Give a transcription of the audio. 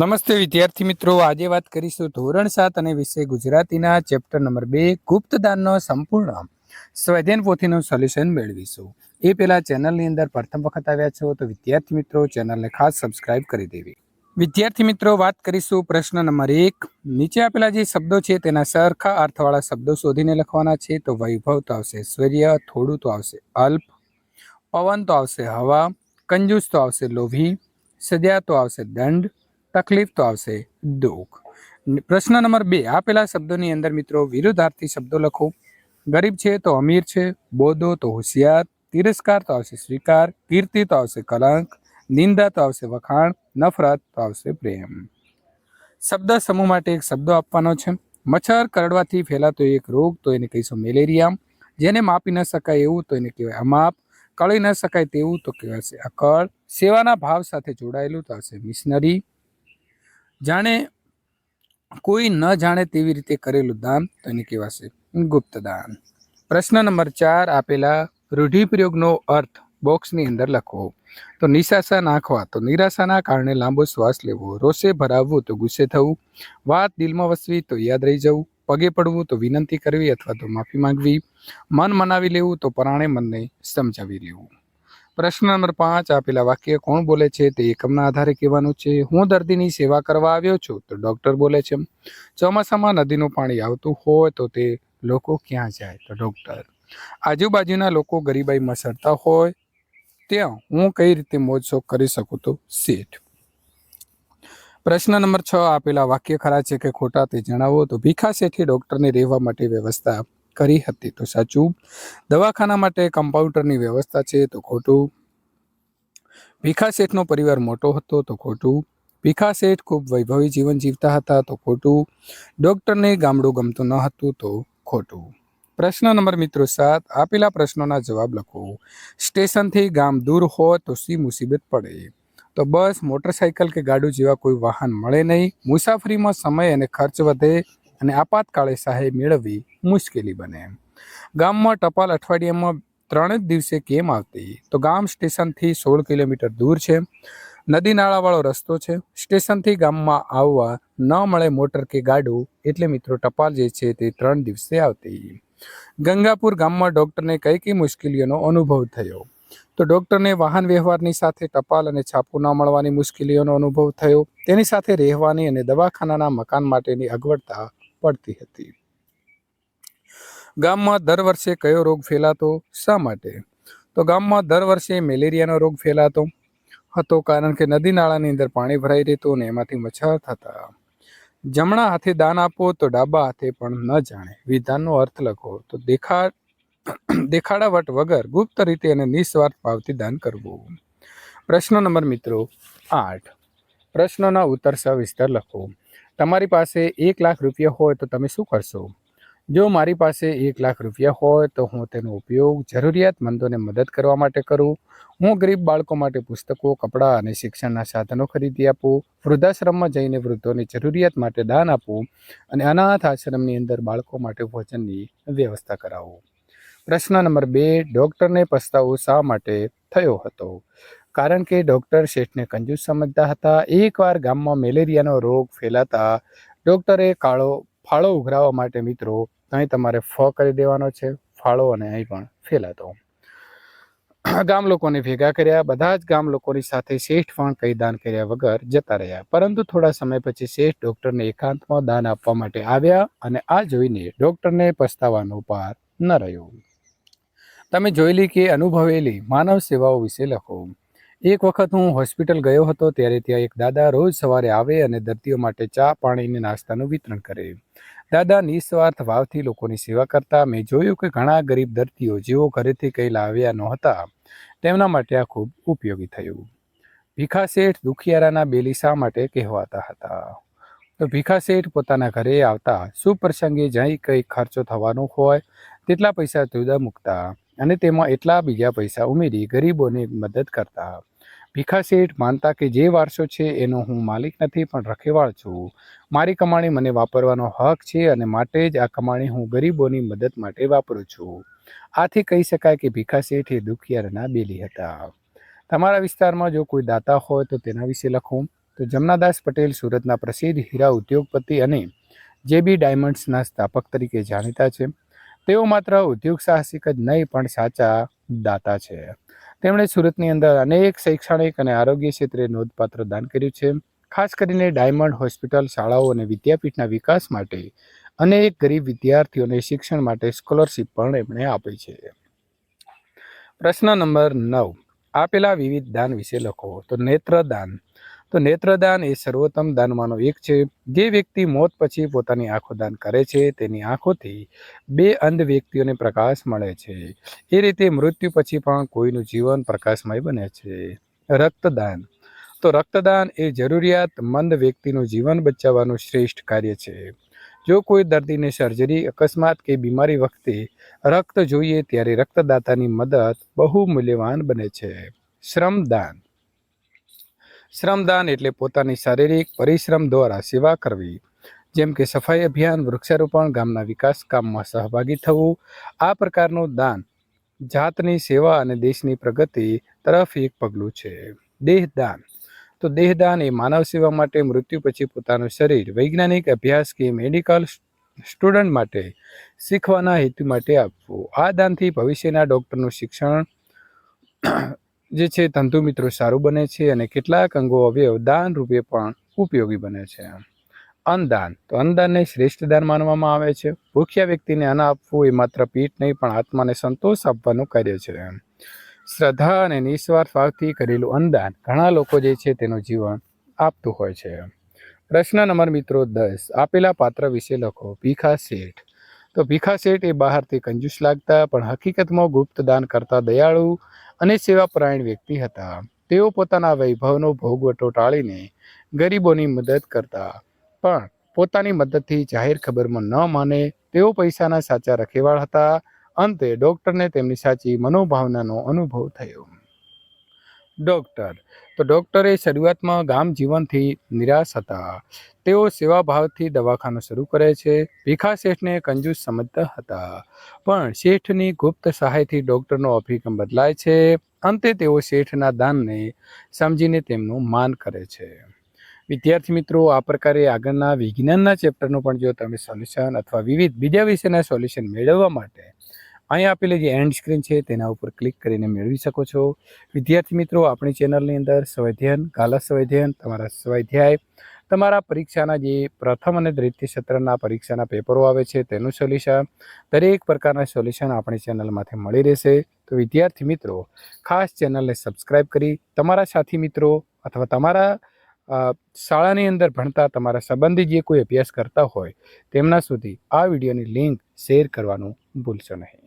નમસ્તે વિદ્યાર્થી મિત્રો. આજે વાત કરીશું ધોરણ સાત અને વિષય ગુજરાતીના ચેપ્ટર નંબર બે, ગુપ્તદાનનો સંપૂર્ણ સ્વાધ્યાયન પોથીનું સોલ્યુશન મેળવીશું. એ પહેલાં ચેનલની અંદર પ્રથમ વખત આવ્યા છો તો વિદ્યાર્થી મિત્રો, ચેનલને ખાસ સબસ્ક્રાઇબ કરી દેવી. વિદ્યાર્થી મિત્રો, વાત કરીશું પ્રશ્ન નંબર એક. નીચે આપેલા જે શબ્દો છે તેના સરખા અર્થવાળા શબ્દો શોધીને લખવાના છે. તો વૈભવ તો આવશે સૂર્ય થોડું તો આવશે અલ્પ, પવન તો આવશે હવા, કંજૂસ તો આવશે લોભી, સજા તો આવશે દંડ તકલીફ તો આવશે દુઃખ. પ્રશ્ન નંબર બે, આપેલા શબ્દોની અંદર મિત્રો વિરુદ્ધાર્થી શબ્દો લખો. ગરીબ છે તો અમીર છે, બોધો તો હોશિયાર, તિરસ્કાર તો આવશે સ્વીકાર, કીર્તિ તો આવશે કલંક, નિંદા તો આવશે વખાણ, નફરત તો આવશે પ્રેમ. શબ્દ સમૂહ માટે એક શબ્દો આપવાનો છે. મચ્છર કરડવાથી ફેલાતો એક રોગ, તો એને કહીશું મેલેરિયા. જેને માપી ન શકાય એવું, તો એને કહેવાય અમાપ. કળી ન શકાય તેવું, તો કહેવાશે અકળ. સેવાના ભાવ સાથે જોડાયેલું તો આવશે મિશનરી. જાણે કોઈ ન જાણે તેવી રીતે કરેલું દાન તેને કહેવાશે ગુપ્ત દાન પ્રશ્ન નંબર ચાર આપેલા રૂઢિપ્રયોગનો અર્થ બોક્સની અંદર લખવો તો નિશાસા નાખવા, તો નિરાશાના કારણે લાંબો શ્વાસ લેવો, રોષે ભરાવવું તો ગુસ્સે થવું, વાત દિલમાં વસવી તો યાદ રહી જવું, પગે પડવું તો વિનંતી કરવી અથવા તો માફી માંગવી, મન મનાવી લેવું તો પરાણે મનને સમજાવી લેવું. પ્રશ્ન નંબર પાંચ આપેલા વાક્ય કોણ બોલે છે? તે એકમના આધારે કહેવાનું છે. હું દર્દીની સેવા કરવા આવ્યો છું. તો ડૉક્ટર બોલે છે, ચોમાસામાં નદીનું પાણી આવતું હોય તો તે લોકો ક્યાં જાય? તો ડૉક્ટર, આજુબાજુના લોકો ગરીબાઈમાં સરતા હોય, ત્યાં હું કઈ રીતે મોજ શોખ કરી શકું તો? શેઠ, પ્રશ્ન નંબર છ આપેલા વાક્ય ખરા છે કે ખોટા તે જણાવો તો ભીખા શેઠે ડૉક્ટરને રહેવા માટે વ્યવસ્થા કરી હતી. તો સાચું, દવાખાના માટે કમ્પાઉન્ડરની વ્યવસ્થા છે તો ખોટું. ભીખા શેઠનો પરિવાર મોટો હતો તો ખોટું. ભીખા શેઠ ખૂબ વૈભવી જીવન જીવતા હતા તો ખોટું. ડૉક્ટરને ગામડું ગમતું ન હતું તો ખોટું. પ્રશ્ન નંબર મિત્રો સાત, આપેલા પ્રશ્નોના જવાબ લખો. સ્ટેશનથી ગામ દૂર હોય તો સી મુસીબત પડે? તો બસ, મોટરસાયકલ કે ગાડું જેવા કોઈ વાહન મળે નહીં. મુસાફરીમાં સમય અને ખર્ચ વધે. અને આપાતકાળે સહાય મેળવવી મુશ્કેલી બને. ગામમાં ટપાલ અઠવાડિયામાં ત્રણ જ દિવસે કેમ આવતી? તો ગામ સ્ટેશનથી સોળ કિલોમીટર દૂર છે. નદી નાળાવાળો રસ્તો છે. સ્ટેશનથી ગામમાં આવવા ન મળે મોટર કે ગાડું, એટલે મિત્રો ટપાલ જે છે તે ત્રણ દિવસે આવતી. ગંગાપુર ગામમાં ડૉક્ટરને કઈ કઈ મુશ્કેલીઓનો અનુભવ થયો? તો ડૉક્ટરને વાહન વ્યવહારની સાથે ટપાલ અને છાપું ન મળવાની મુશ્કેલીઓનો અનુભવ થયો. તેની સાથે રહેવાની અને દવાખાનાના મકાન માટેની અગવડતા પડતી હતી. ગામમાં દર વર્ષે કયો રોગ ફેલાતો? શા માટે? તો ગામમાં દર વર્ષે મેલેરિયાનો રોગ ફેલાતો હતો કારણ કે નદી નાળાની અંદર પાણી ભરાઈ રહેતું અને એમાંથી મચ્છર થતા. જમણા હાથે દાન આપો તો ડાબા હાથે પણ ન જાણે. વિધાનનો અર્થ લખો તો દેખા, દેખાડાવટ વગર ગુપ્ત રીતે અને નિસ્વાર્થ ભાવથી દાન કરવું. પ્રશ્ન નંબર મિત્રો આઠ. પ્રશ્નોના ઉત્તર સવિસ્તર લખો. તમારી પાસે એક લાખ રૂપિયા હોય તો તમે શું કરશો? જો મારી પાસે એક લાખ રૂપિયા હોય તો હું તેનો ઉપયોગ જરૂરિયાતમંદોને મદદ કરવા માટે કરું. હું ગરીબ બાળકો માટે પુસ્તકો, કપડાં અને શિક્ષણના સાધનો ખરીદી આપું. વૃદ્ધાશ્રમમાં જઈને વૃદ્ધોની જરૂરિયાત માટે દાન આપું અને અનાથ આશ્રમની અંદર બાળકો માટે ભોજનની વ્યવસ્થા કરાવું. પ્રશ્ન નંબર બે, ડૉક્ટરને પસ્તાવો શા માટે થયો હતો? કારણ કે ડૉક્ટર શેઠને કંજૂસ સમજતા હતા. એકવાર ગામમાં મેલેરિયાનો રોગ ફેલાતા ડૉક્ટરે કાળો, ફાળો ઉઘરાવવા માટે મિત્રો અહીં તમારે ફ કરી દેવાનો છે. ફાળો અને અહીં પણ ફેલાતો. ગામ લોકોને ભેગા કર્યા. બધા જ ગામ લોકોની સાથે શેઠ પણ કઈ દાન કર્યા વગર જતા રહ્યા. પરંતુ થોડા સમય પછી શેઠ ડૉક્ટરને એકાંતમાં દાન આપવા માટે આવ્યા અને આ જોઈને ડૉક્ટરને પસ્તાવાનો પાર ન રહ્યો. તમે જોયેલી કે અનુભવેલી માનવ સેવાઓ વિશે લખો. એક વખત હું હોસ્પિટલ ગયો હતો ત્યારે ત્યાં એક દાદા રોજ સવારે આવે અને દર્દીઓ માટે ચા પાણી અને નાસ્તાનું વિતરણ કરે. દાદા નિસ્વાર્થ ભાવથી લોકોની સેવા કરતા, મેં જોયું કે ઘણા ગરીબ દર્દીઓ જેઓ ઘરેથી કંઈ લાવ્યા નહોતા, તેમના માટે આ ખૂબ ઉપયોગી થયું. ભીખા શેઠ દુખિયારાના બેલી શા માટે કહેવાતા હતા? તો ભીખા શેઠ પોતાના ઘરે આવતા સુપ્રસંગે જ્યાં કંઈ ખર્ચો થવાનો હોય, તેટલા પૈસા જુદા મૂકતા અને તેમાં એટલા બીજા પૈસા ઉમેરી ગરીબોને મદદ કરતા. ભીખા શેઠ માનતા કે જે વારસો છે એનો હું માલિક નથી, પણ રખેવાળ છું. મારી કમાણી મને વાપરવાનો હક છે અને માટે જ આ કમાણી હું ગરીબોની મદદ માટે વાપરું છું. આથી કહી શકાય કે ભીખા શેઠ એ દુખિયારના બેલી હતા. તમારા વિસ્તારમાં જો કોઈ દાતા હોય તો તેના વિશે લખો. તો જમનાદાસ પટેલ સુરતના પ્રસિદ્ધ હીરા ઉદ્યોગપતિ અને જેબી ડાયમંડ્સના સ્થાપક તરીકે જાણીતા છે. તેઓ માત્ર ઉદ્યોગ સાહસિક જ નહીં, પણ સાચા દાતા છે. તેમણે સુરતની અંદર અનેક શૈક્ષણિક અને આરોગ્ય ક્ષેત્રે નોંધપાત્ર દાન કર્યું છે. ખાસ કરીને ડાયમંડ હોસ્પિટલ શાળાઓ અને વિદ્યાપીઠના વિકાસ માટે અનેક ગરીબ વિદ્યાર્થીઓને શિક્ષણ માટે સ્કોલરશિપ પણ એમણે આપી છે. પ્રશ્ન નંબર નવ. આપેલા વિવિધ દાન વિશે લખો. તો નેત્રદાન તો નેત્રદાન એ સર્વોત્તમ દાનમાંનો એક છે. જે વ્યક્તિ મોત પછી પોતાની આંખો દાન કરે છે, તેની આંખોથી બે અંધ વ્યક્તિઓને પ્રકાશ મળે છે. એ રીતે મૃત્યુ પછી પણ કોઈનું જીવન પ્રકાશમય બને છે. રક્તદાન. તો રક્તદાન એ જરૂરિયાતમંદ વ્યક્તિનું જીવન બચાવવાનું શ્રેષ્ઠ કાર્ય છે. જો કોઈ દર્દીને સર્જરી અકસ્માત કે બીમારી વખતે રક્ત જોઈએ ત્યારે રક્તદાતાની મદદ બહુ મૂલ્યવાન બને છે. શ્રમદાન. શ્રમદાન એટલે પોતાની શારીરિક પરિશ્રમ દ્વારા સેવા કરવી. જેમ કે સફાઈ અભિયાન, વૃક્ષારોપણ, ગામના વિકાસ કામમાં સહભાગી થવું. આ પ્રકારનું દાન જાતની સેવા અને દેશની પ્રગતિ તરફ એક પગલું છે. દેહદાન. તો દેહદાન એ માનવ સેવા માટે મૃત્યુ પછી પોતાનું શરીર, વૈજ્ઞાનિક અભ્યાસ કે મેડિકલ સ્ટુડન્ટ માટે શીખવાના હેતુ માટે આપવું. આ દાનથી ભવિષ્યના ડૉક્ટરનું શિક્ષણ જે છે તંતુ મિત્રો સારું બને છે અને કેટલાક અંગો અવયવ દાન રૂપે પણ ઉપયોગી બને છે. અન્નદાન. તો અન્નદાનને શ્રેષ્ઠ દાન માનવામાં આવે છે. ભૂખ્યા વ્યક્તિને અન્ન આપવું એ માત્ર પીઠ નહીં, પણ આત્માને સંતોષ આપવાનું કાર્ય છે. શ્રદ્ધા અને નિસ્વાર્થ ભાવથી કરેલું અન્નદાન ઘણા લોકો જે છે તેનું જીવન આપતું હોય છે. પ્રશ્ન નંબર મિત્રો દસ. આપેલા પાત્ર વિશે લખો. ભીખા શેઠ. તો ભીખા શેઠ એ બહારથી કંજૂસ લાગતા, પણ હકીકતમાં ગુપ્ત દાન કરતા દયાળુ અને સેવાપરાયણ વ્યક્તિ હતા. તેઓ પોતાના વૈભવનો ભોગવટો ટાળીને ગરીબોની મદદ કરતા, પણ પોતાની મદદથી જાહેર ખબરમાં ન માને તેઓ પૈસાના સાચા રખેવાળ હતા. અંતે ડૉક્ટરને તેમની સાચી મનોભાવનાનો અનુભવ થયો. ડૉક્ટર. તો ડૉક્ટરે શરૂઆતમાં ગામ જીવનથી નિરાશ હતા. તેઓ સેવાભાવથી દવાખાનું શરૂ કરે છે. ભીખા શેઠને કંજૂસ સમજતા હતા. પણ શેઠની ગુપ્ત સહાયથી ડૉક્ટરનો અભિગમ બદલાય છે. અંતે તેઓ શેઠના દાનને સમજીને તેમનું માન કરે છે. વિદ્યાર્થી મિત્રો, આ પ્રકારે આગળના વિજ્ઞાનના ચેપ્ટરનું પણ જો તમે સોલ્યુશન અથવા વિવિધ બીજા વિષયના સોલ્યુશન મેળવવા માટે અહીંયા આપેલી જે એન્ડ સ્ક્રીન છે તેના ઉપર ક્લિક કરીને મેળવી શકો છો. વિદ્યાર્થી મિત્રો, આપણી ચેનલની અંદર સ્વાધ્યાયન કાલા સ્વાધ્યાયન, તમારા સ્વાધ્યાય, તમારા પરીક્ષાના જે પ્રથમ અને દ્વિતીય સત્રના પરીક્ષાના પેપરો આવે છે તેનું સોલ્યુશન દરેક પ્રકારના સોલ્યુશન આપણી ચેનલમાંથી મળી રહેશે. તો વિદ્યાર્થી મિત્રો, ખાસ ચેનલને સબસ્ક્રાઈબ કરી તમારા સાથી મિત્રો અથવા તમારા શાળાની અંદર ભણતા તમારા સંબંધી જે કોઈ અભ્યાસ કરતા હોય, તેમના સુધી આ વિડીયોની લિંક શેર કરવાનું ભૂલશો નહીં.